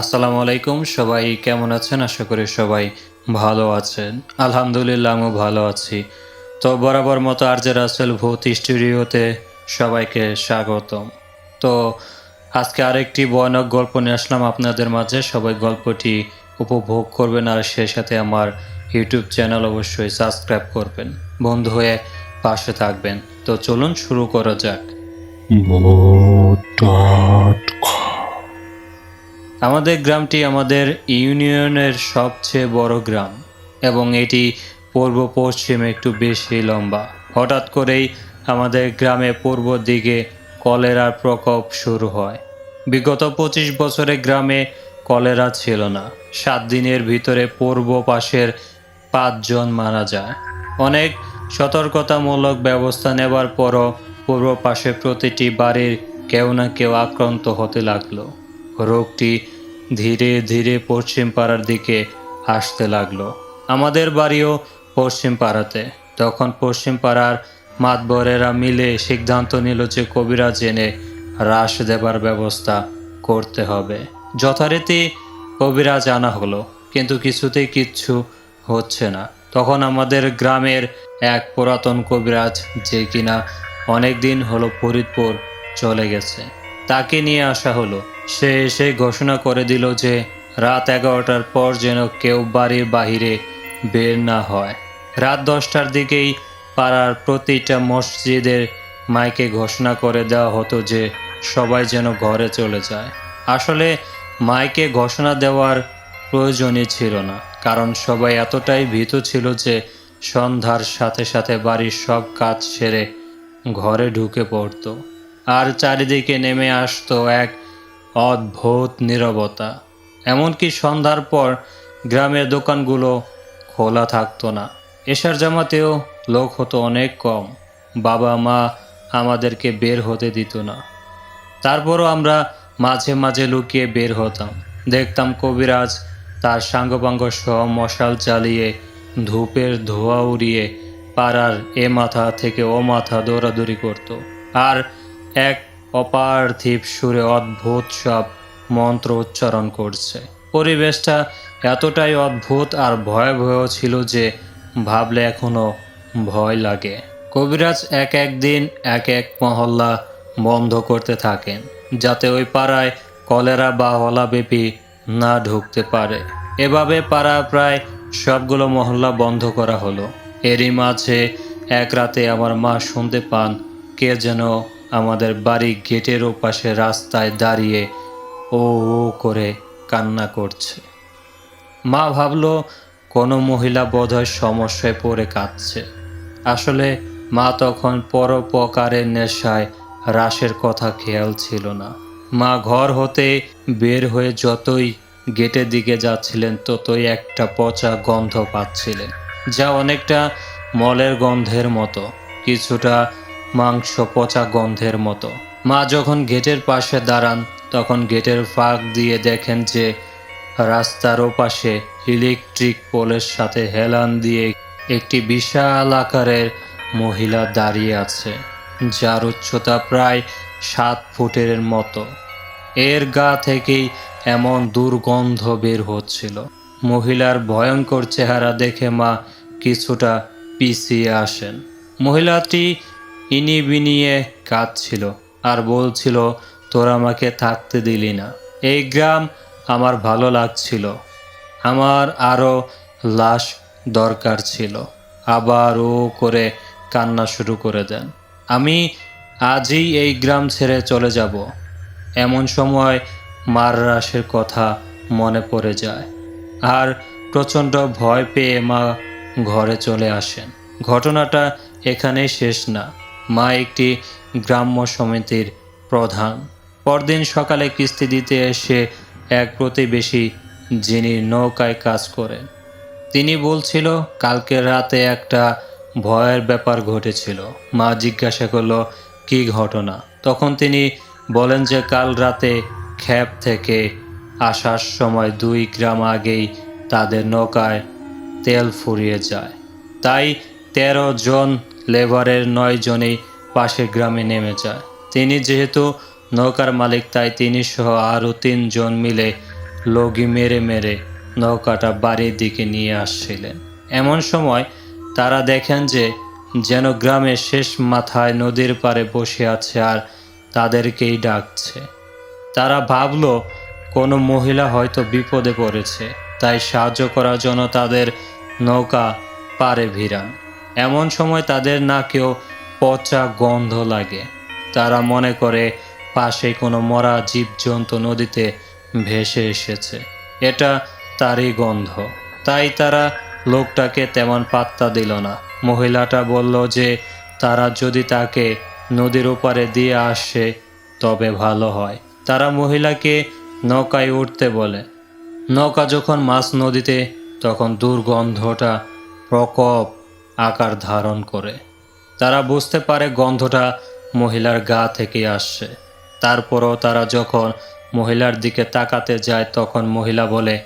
আসসালামু আলাইকুম, সবাই কেমন আছেন? আশা করি সবাই ভালো আছেন। আলহামদুলিল্লাহ, আমিও ভালো আছি। তো বরাবর মতো আর যে রাসেল ভূত স্টুডিওতে সবাইকে স্বাগতম। তো আজকে আরেকটি ভয়ানক গল্প নিয়ে আসলাম আপনাদের মাঝে। সবাই গল্পটি উপভোগ করবেন আর সে সাথে আমার ইউটিউব চ্যানেল অবশ্যই সাবস্ক্রাইব করবেন। বন্ধু হয়ে পাশে থাকবেন। তো চলুন শুরু করা যাক। আমাদের গ্রামটি আমাদের ইউনিয়নের সবচেয়ে বড় গ্রাম এবং এটি পূর্ব পশ্চিমে একটু বেশি লম্বা। হঠাৎ করেই আমাদের গ্রামে পূর্ব দিকে কলেরার প্রকোপ শুরু হয়। বিগত পঁচিশ বছরে গ্রামে কলেরা ছিল না। সাত দিনের ভিতরে পূর্ব পাশের পাঁচজন মারা যায়। অনেক সতর্কতামূলক ব্যবস্থা নেবার পরও পূর্ব পাশে প্রতিটি বাড়ির কেউ না কেউ আক্রান্ত হতে লাগল। রোগটি ধীরে ধীরে পশ্চিম পাড়ার দিকে আসতে লাগল। আমাদের বাড়িও পশ্চিম পাড়াতে। তখন পশ্চিম পাড়ার মাতবরেরা মিলে সিদ্ধান্ত নিল যে কবিরাজ এনে হ্রাস দেবার ব্যবস্থা করতে হবে। যথারীতি কবিরাজ আনা হলো, কিন্তু কিছুতেই কিচ্ছু হচ্ছে না। তখন আমাদের গ্রামের এক পুরাতন কবিরাজ যে কিনা অনেক দিন হলো ফরিদপুর চলে গেছে, তাকে নিয়ে আসা হলো। সে এসে ঘোষণা করে দিল যে রাত এগারোটার পর যেন কেউ বাড়ির বাহিরে বের না হয়। রাত দশটার দিকেই পাড়ার প্রতিটা মসজিদের মাইকে ঘোষণা করে দেওয়া হতো যে সবাই যেন ঘরে চলে যায়। আসলে মাইকে ঘোষণা দেওয়ার প্রয়োজনই ছিল না, কারণ সবাই এতটাই ভীত ছিল যে সন্ধ্যার সাথে সাথে বাড়ির সব কাজ সেরে ঘরে ঢুকে পড়তো। আর চারিদিকে নেমে আসতো এক অদ্ভুত নীরবতা। এমনকি সন্ধ্যার পর গ্রামের দোকানগুলো খোলা থাকতো না। এশার জামাতেও লোক হতো অনেক কম। বাবা, মা আমাদেরকে বের হতে দিত না। তারপরও আমরা মাঝে মাঝে লুকিয়ে বের হতাম। দেখতাম কবিরাজ তার সাঙ্গপাঙ্গ সহ মশাল চালিয়ে ধূপের ধোয়া উড়িয়ে পাড়ার এ মাথা থেকে ও মাথা দৌড়াদৌড়ি করত। আর এক অপার্থিব সুরে অদ্ভুত সব মন্ত্র উচ্চারণ করছে। পরিবেশটা এতটাই অদ্ভুত আর ভয়াবহ ছিল যে ভাবলে এখনও ভয় লাগে। কবিরাজ এক এক দিন এক এক মহল্লা বন্ধ করতে থাকেন, যাতে ওই পাড়ায় কলেরা বা হলাবেপি না ঢুকতে পারে। এভাবে পাড়া প্রায় সবগুলো মহল্লা বন্ধ করা হলো। এরই মাঝে এক রাতে আমার মা শুনতে পান কে যেন আমাদের বাড়ি গেটের ওপাশে রাস্তায় দাঁড়িয়ে ও ও করে কান্না করছে। মা ভাবলো, কোনো মহিলা বোধহয় সমস্যায় পড়ে কাঁদছে। আসলে মা তখন পরোপকারের নেশায় হ্রাসের কথা খেয়াল ছিল না। মা ঘর হতে বের হয়ে যতই গেটের দিকে যাচ্ছিলেন, ততই একটা পচা গন্ধ পাচ্ছিলেন, যা অনেকটা মলের গন্ধের মতো। কিছুটা মাংস পচা গন্ধের মতো। মা যখন গেটের পাশে দাঁড়ান, তখন গেটের ফাঁক দিয়ে দেখেন যে রাস্তার ওপাশে ইলেকট্রিক পোলের সাথে হেলান দিয়ে একটি বিশাল আকারের মহিলা দাঁড়িয়ে আছে, যার উচ্চতা প্রায় সাত ফুটের মতো। এর গা থেকেই এমন দুর্গন্ধ বের হচ্ছিল। মহিলার ভয়ঙ্কর চেহারা দেখে মা কিছুটা পিছিয়ে আসেন। মহিলাটি ইনি বিনিয়ে কাঁদছিল আর বলছিল, তোরা আমাকে থাকতে দিলি না। এই গ্রাম আমার ভালো লাগছিল। আমার আরও লাশ দরকার ছিল। আবার ও করে কান্না শুরু করে দেন। আমি আজই এই গ্রাম ছেড়ে চলে যাব। এমন সময় মার রাসের কথা মনে পড়ে যায় আর প্রচণ্ড ভয় পেয়ে মা ঘরে চলে আসেন। ঘটনাটা এখানেই শেষ না। মা একটি গ্রাম্য সমিতির প্রধান। পরদিন সকালে কিস্তি দিতে এসে এক প্রতিবেশী যিনি নৌকায় কাজ করেন, তিনি বলছিল, কালকে রাতে একটা ভয়ের ব্যাপার ঘটেছিল। মা জিজ্ঞাসা করল, কি ঘটনা? তখন তিনি বলেন যে, কাল রাতে খ্যাপ থেকে আসার সময় দুই গ্রাম আগেই তাদের নৌকায় তেল ফুরিয়ে যায়। তাই তেরো জন লেবারের নয় জনেই পাশের গ্রামে নেমে যায়। তিনি যেহেতু নৌকার মালিক, তাই তিনি সহ আরও তিনজন মিলে লগি মেরে মেরে নৌকাটা বাড়ির দিকে নিয়ে আসছিলেন। এমন সময় তারা দেখেন যে যেন গ্রামের শেষ মাথায় নদীর পাড়ে বসে আছে আর তাদেরকেই ডাকছে। তারা ভাবল, কোনো মহিলা হয়তো বিপদে পড়েছে, তাই সাহায্য করার জন্য তাদের নৌকা পারে ভিড়ান। এমন সময় তাদের নাকেও পচা গন্ধ লাগে। তারা মনে করে পাশে কোনো মরা জীবজন্তু নদীতে ভেসে এসেছে। এটা তারই গন্ধ। তাই তারা লোকটাকে তেমন পাত্তা দিল না। মহিলাটা বলল যে, তারা যদি তাকে নদীর ওপারে দিয়ে আসে, তবে ভালো হয়। তারা মহিলাকে নৌকায় উঠতে বলে। নৌকা যখন মাছ নদীতে, তখন দুর্গন্ধটা প্রকোপ আকার ধারণ করে। তারা বুঝতে পারে গন্ধটা মহিলার গা থেকে আসছে। তারপরও তারা যখন মহিলার দিকে তাকাতে যায়, তখন মহিলা বলে,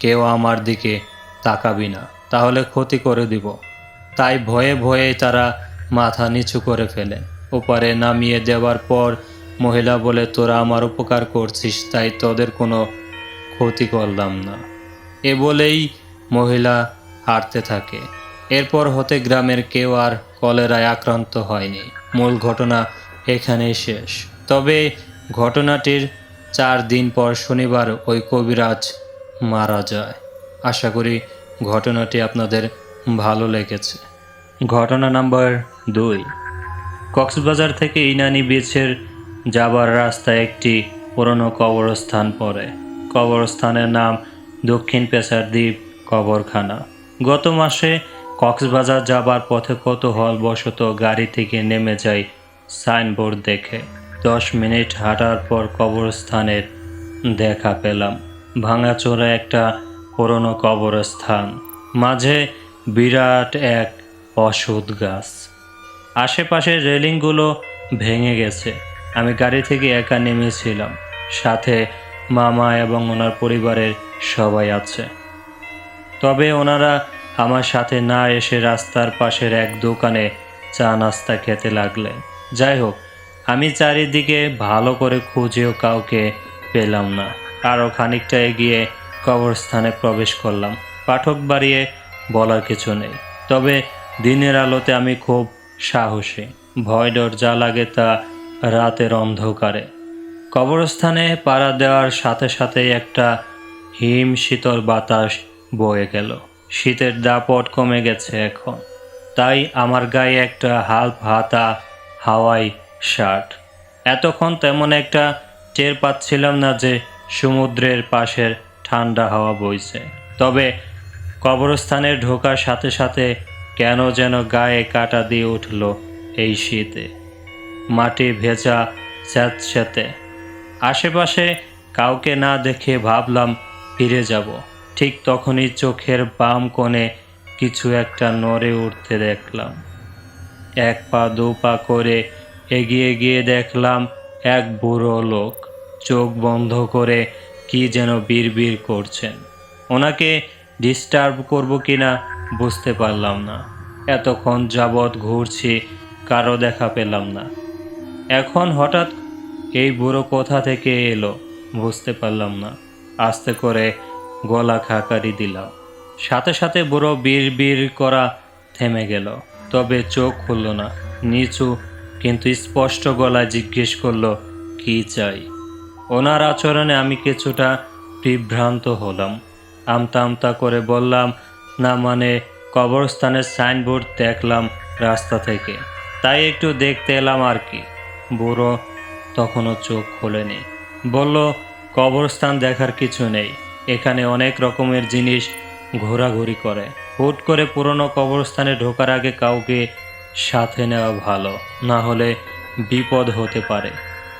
কেউ আমার দিকে তাকাবি না, তাহলে ক্ষতি করে দিব। তাই ভয়ে ভয়ে তারা মাথা নিচু করে ফেলে। ওপারে নামিয়ে দেওয়ার পর মহিলা বলে, তোরা আমার উপকার করছিস, তাই তোদের কোনো ক্ষতি করলাম না। এ বলেই মহিলা হাঁটতে থাকে। এরপর হতে গ্রামের কেউ আর কলেরায় আক্রান্ত হয়নি। মূল ঘটনা এখানেই শেষ। তবে ঘটনাটির চার দিন পর শনিবার ওই কবিরাজ মারা যায়। আশা করি ঘটনাটি আপনাদের ভালো লেগেছে। ঘটনা নাম্বার দুই। কক্সবাজার থেকে ইনানি বিচের যাবার রাস্তায় একটি পুরনো কবরস্থান পড়ে। কবরস্থানের নাম দক্ষিণ পেশার দ্বীপ কবরখানা। গত মাসে কক্সবাজার যাবার পথে কৌতূহল বশত গাড়ি থেকে নেমে যাই সাইনবোর্ড দেখে। দশ মিনিট হাঁটার পর কবরস্থানের দেখা পেলাম। ভাঙাচোরা একটা পুরনো কবরস্থান। মাঝে বিরাট এক অসুদ গাছ। আশেপাশের রেলিংগুলো ভেঙে গেছে। আমি গাড়ি থেকে একা নেমেছিলাম। সাথে মামা এবং ওনার পরিবারের সবাই আছে। তবে ওনারা আমার সাথে না এসে রাস্তার পাশের এক দোকানে চা নাস্তা খেতে লাগলেন যাই হোক, আমি চারিদিকে ভালো করে খুঁজেও কাউকে পেলাম না। আরও খানিকটা এগিয়ে কবরস্থানে প্রবেশ করলাম। পাঠক বাড়িয়ে বলার কিছু নেই। তবে দিনের আলোতে আমি খুব সাহসী। ভয় ডর যা লাগে তা রাতের অন্ধকারে। কবরস্থানে পাড়া দেওয়ার সাথে সাথেই একটা হিম শীতল বাতাস বয়ে গেল। শীতের দাপট কমে গেছে এখন। তাই আমার গায়ে একটা হালফ হাতা হাওয়াই শার্ট। এতক্ষণ তেমন একটা টের পাচ্ছিলাম না যে সমুদ্রের পাশের ঠান্ডা হাওয়া বইছে। তবে কবরস্থানে ঢোকার সাথে সাথে কেন যেন গায়ে কাটা দিয়ে উঠল এই শীতে। মাটি ভেজা স্যাঁতস্যাঁতে আশেপাশে কাউকে না দেখে ভাবলাম ফিরে যাব। ঠিক তখনই চোখের বাম কোণে কিছু একটা নড়ে উঠতে দেখলাম। এক পা দু পা করে এগিয়ে গিয়ে দেখলাম এক বুড়ো লোক। চোখ বন্ধ করে কি যেন বিড়বিড় করছেন। ওনাকে ডিস্টার্ব করব কিনা বুঝতে পারলাম না। এতক্ষণ যাবৎ ঘুরছি, কারও দেখা পেলাম না। এখন হঠাৎ এই বুড়ো কোথা থেকে এলো বুঝতে পারলাম না। আস্তে করে গলা খাকারি দিলাম। সাথে সাথে বুড়ো বীর বীর করা থেমে গেল। তবে চোখ খুলল না। নিচু কিন্তু স্পষ্ট গলায় জিজ্ঞেস করল, কি চাই? ওনার আচরণে আমি কিছুটা বিভ্রান্ত হলাম। আমতা আমতা করে বললাম, না মানে কবরস্থানের সাইনবোর্ড দেখলাম রাস্তা থেকে। তাই একটু দেখতে এলাম আর কি। বুড়ো তখনও চোখ খোলেনি। বলল, কবরস্থান দেখার কিছু নেই। এখানে অনেক রকমের জিনিস ঘোরাঘুরি করে। হুট করে পুরনো কবরস্থানে ঢোকার আগে কাউকে সাথে নেওয়া ভালো, না হলে বিপদ হতে পারে।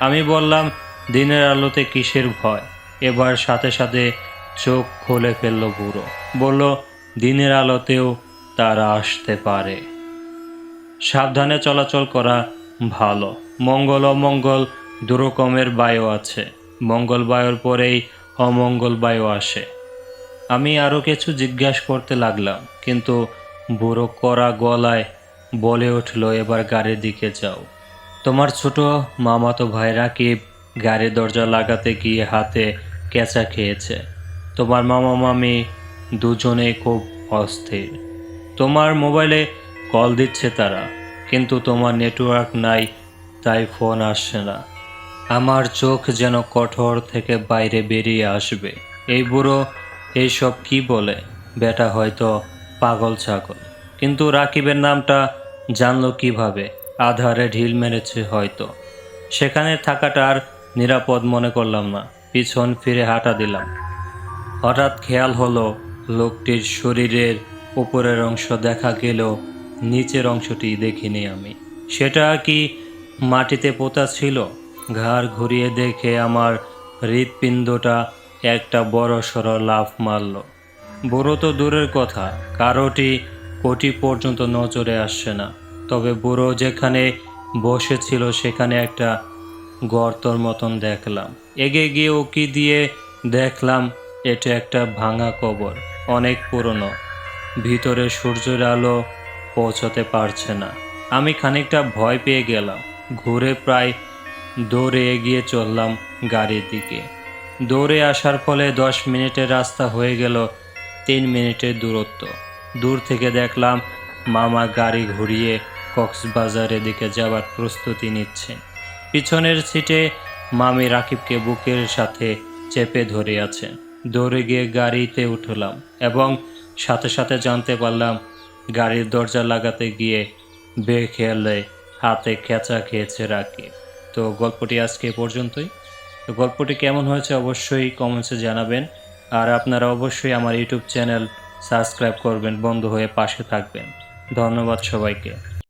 আমি বললাম, দিনের আলোতে কিসের ভয়? এবার সাথে সাথে চোখ খুলে ফেলল বুড়ো। বলল, দিনের আলোতেও তারা আসতে পারে। সাবধানে চলাচল করা ভালো। মঙ্গল অমঙ্গল দুরকমের বায়ু আছে। মঙ্গল বায়ুর পরেই অমঙ্গল বায়ু আসে। আমি আরও কিছু জিজ্ঞাসা করতে লাগলাম, কিন্তু বুড়ো করা গলায় বলে উঠল, এবার গাড়ির দিকে যাও। তোমার ছোট মামাতো ভাই রাকিব গাড়ির দরজা লাগাতে গিয়ে হাতে কেঁচা খেয়েছে? তোমার মামা মামি দুজনেই খুব অস্থির। তোমার মোবাইলে কল দিচ্ছে তারা, কিন্তু তোমার নেটওয়ার্ক নাই, তাই ফোন আসছে না। আমার চোখ যেন কঠোর থেকে বাইরে বেরিয়ে আসবে। এই বুড়ো এইসব কি বলে? বেটা হয়তো পাগল ছাগল। কিন্তু রাকিবের নামটা জানলো কীভাবে? আধারে ঢিল মেরেছে হয়তো। সেখানে থাকাটা আর নিরাপদ মনে করলাম না। পিছন ফিরে হাঁটা দিলাম। হঠাৎ খেয়াল হলো, লোকটির শরীরের উপরের অংশ দেখা গেল নিচের অংশটি দেখিনি আমি। সেটা কি মাটিতে পোতা ছিল? ঘাড় ঘুরিয়ে দেখে আমার হৃৎপিণ্ডটা একটা বড় সড়ো লাফ মারল। বুড়ো তো দূরের কথা, কারোটি কোটি পর্যন্ত নজরে আসছে না। তবে বুড়ো যেখানে বসেছিল, সেখানে একটা গর্তর মতন দেখলাম। এগে গিয়ে উকি দিয়ে দেখলাম, এটা একটা ভাঙা কবর, অনেক পুরনো। ভিতরে সূর্যের আলো পৌঁছতে পারছে না। আমি খানিকটা ভয় পেয়ে গেলাম। ঘুরে প্রায় দৌড়ে এগিয়ে চললাম গাড়ির দিকে। দৌড়ে আসার ফলে দশ মিনিটের রাস্তা হয়ে গেল তিন মিনিটের দূরত্ব। দূর থেকে দেখলাম মামা গাড়ি ঘুরিয়ে কক্সবাজারের দিকে যাবার প্রস্তুতি নিচ্ছেন পিছনের সিটে মামি রাকিবকে বুকের সাথে চেপে ধরে আছেন দৌড়ে গিয়ে গাড়িতে উঠলাম এবং সাথে সাথে জানতে পারলাম গাড়ির দরজা লাগাতে গিয়ে বে বেখেয়ালে হাতে খেঁচা খেয়েছে রাকিব। তো গল্পটি আজকে পর্যন্তই। তো গল্পটি কেমন হয়েছে অবশ্যই কমেন্টসে জানাবেন। আর আপনারা অবশ্যই আমার ইউটিউব চ্যানেল সাবস্ক্রাইব করবেন, বন্ধ হয়ে পাশে থাকবেন। ধন্যবাদ সবাইকে।